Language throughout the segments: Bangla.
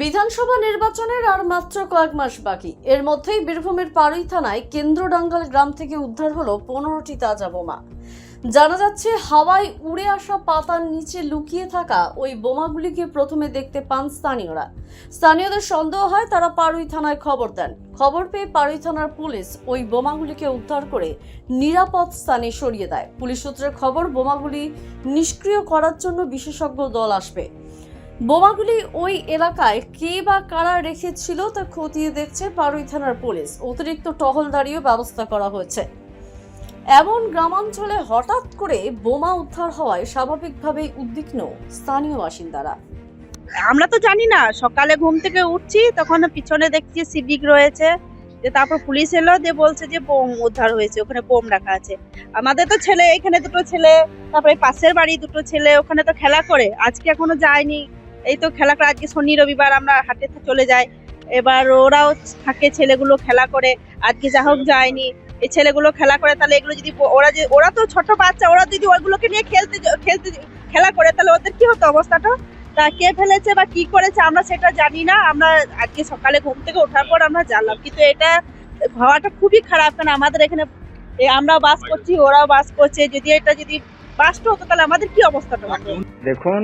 বিধানসভা নির্বাচনের আর মাত্র কয়েক মাস বাকি। এর মধ্যেই বীরভূমের পাড়ুই থানায় কেন্দ্রডাঙ্গাল গ্রাম থেকে উদ্ধার হলো পনেরোটি তাজা বোমা। জানা যাচ্ছে, হাওয়ায় উড়ে আসা পাতার নিচে লুকিয়ে থাকা ওই বোমাগুলিকে প্রথমে দেখতে পান স্থানীয়রা। স্থানীয়দের সন্দেহ হয়, তারা পাড়ুই থানায় খবর দেন। খবর পেয়ে পাড়ুই থানার পুলিশ ওই বোমাগুলিকে উদ্ধার করে নিরাপদ স্থানে সরিয়ে দেয়। পুলিশ সূত্রের খবর, বোমাগুলি নিষ্ক্রিয় করার জন্য বিশেষজ্ঞ দল আসবে। বোমাগুলি ওই এলাকায় কে বা কারা রেখেছিল তা খতিয়ে দেখছে পাড়ুই থানার পুলিশ। অতিরিক্ত টহলদারিও ব্যবস্থা করা হয়েছে। এমন গ্রামাঞ্চলে হঠাৎ করে বোমা উদ্ধার হওয়ায় স্বাভাবিকভাবেই উদ্বিগ্ন স্থানীয় বাসিন্দারা। আমরা তো জানি না, সকালে ঘুম থেকে উঠছি, তখন পিছনে দেখছি সিভিক রয়েছে, যে তারপর পুলিশ এলো দিয়ে বলছে যে বোম উদ্ধার হয়েছে, ওখানে বোম রাখা আছে। আমাদের তো ছেলে, এখানে দুটো ছেলে, তারপরে পাশের বাড়ি দুটো ছেলে, ওখানে তো খেলা করে, আজকে এখনও যায়নি। এই তো খেলা করে, আজকে শনি রবিবার আমরা হাটে চলে যাই। এবার ওরাও থাকে, ছেলেগুলো খেলা করে। আজকে যা হোক যায়নি। এই ছেলেগুলো খেলা করে, তাহলে এগুলো যদি ওরা যে ওরা তো ছোট বাচ্চা, ওরা যদি ওইগুলোকে নিয়ে খেলতে খেলতে খেলা করে, তাহলে ওদের কি হতো অবস্থাটা তা? কে ফেলেছে বা কি করেছে আমরা সেটা জানি না। আমরা আজকে সকালে ঘুম থেকে ওঠার পর আমরা জানলাম। কিন্তু এটা হওয়াটা খুবই খারাপ, কারণ আমাদের এখানে আমরা বাস করছি, ওরাও বাস করছে। যদি এটা যদি বাসটা হতো, তাহলে আমাদের কি অবস্থাটা দেখুন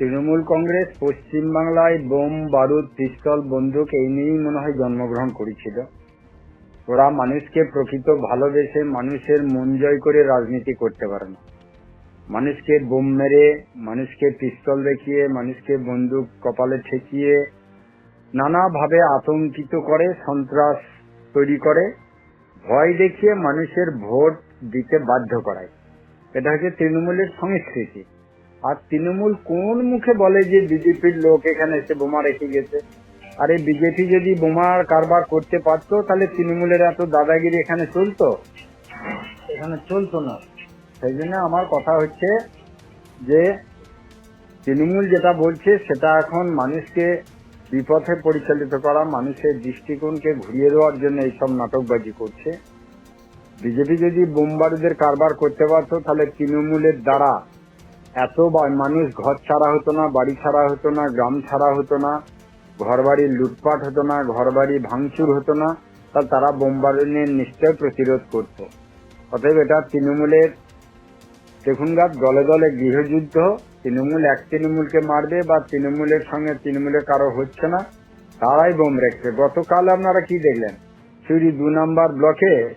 তৃণমূল কংগ্রেস পশ্চিমবাংলায় বোম, বারুদ, পিস্তল, বন্দুক এই নিয়েই মনে হয় জন্মগ্রহণ করেছিল। ওরা মানুষকে প্রকৃত ভালোবেসে মানুষের মন জয় করে রাজনীতি করতে পারে না। মানুষকে বোম মেরে, মানুষকে পিস্তল দেখিয়ে, মানুষকে বন্দুক কপালে ঠেকিয়ে, নানাভাবে আতঙ্কিত করে, সন্ত্রাস তৈরি করে, ভয় দেখিয়ে মানুষের ভোট দিতে বাধ্য করায়। এটা হচ্ছে তৃণমূলের সংস্কৃতি। আর তৃণমূল কোন মুখে বলে যে বিজেপির লোক এখানে এসে বোমা রেখে গেছে? আরে বিজেপি যদি বোমার কারবার করতে পারতো, তাহলে তৃণমূলের এত দাদাগিরি এখানে চলতো? এখানে চলতো না। সেই জন্য আমার কথা হচ্ছে যে তৃণমূল যেটা বলছে, সেটা এখন মানুষকে বিপথে পরিচালিত করা, মানুষের দৃষ্টিকোণকে ঘুরিয়ে দেওয়ার জন্য এইসব নাটকবাজি করছে। বিজেপি যদি বোমবারুদের কারবার করতে পারতো, তাহলে তৃণমূলের দ্বারা এত মানুষ ঘর ছাড়া হতো না, বাড়ি ছাড়া হতো না, গ্রাম ছাড়া হতো না ঘর বাড়ি লুটপাট হতো না ঘর বাড়ি ভাঙচুর হতো না, তা তারা বোমবারুদের নিশ্চয় প্রতিরোধ করত। অতএব এটা তৃণমূলের, দেখুন গাছ দলে দলে গৃহযুদ্ধ, তৃণমূল এক তৃণমূলকে মারবে বা তৃণমূলের সঙ্গে তৃণমূলের কারও হচ্ছে না, তারাই বোম রেখেছে। গতকাল আপনারা কি দেখলেন? চুরি দু নম্বর ব্লকে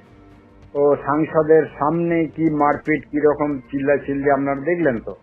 ও সাংসদের সামনে কি মারপিট কীরকম চিল্লা চিল্লি আপনারা দেখলেন তো?